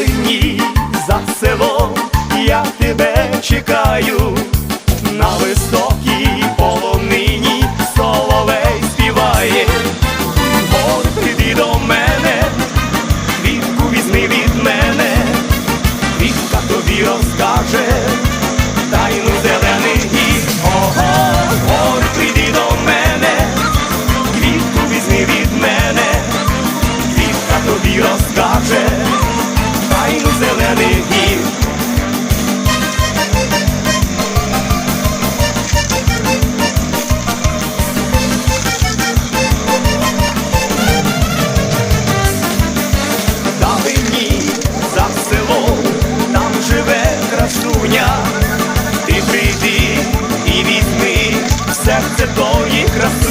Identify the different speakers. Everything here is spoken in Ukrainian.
Speaker 1: далині за село, я тебе чекаю, на високій полонині соловей співає, От ти до мене, квітку візьми від мене, Вітка тобі розкаже, тайну зелених. Ого, прийди до мене, квітку візьми від мене, Вітка тобі розкаже. Красуня, ти прийди і візьми в серце тої красуні.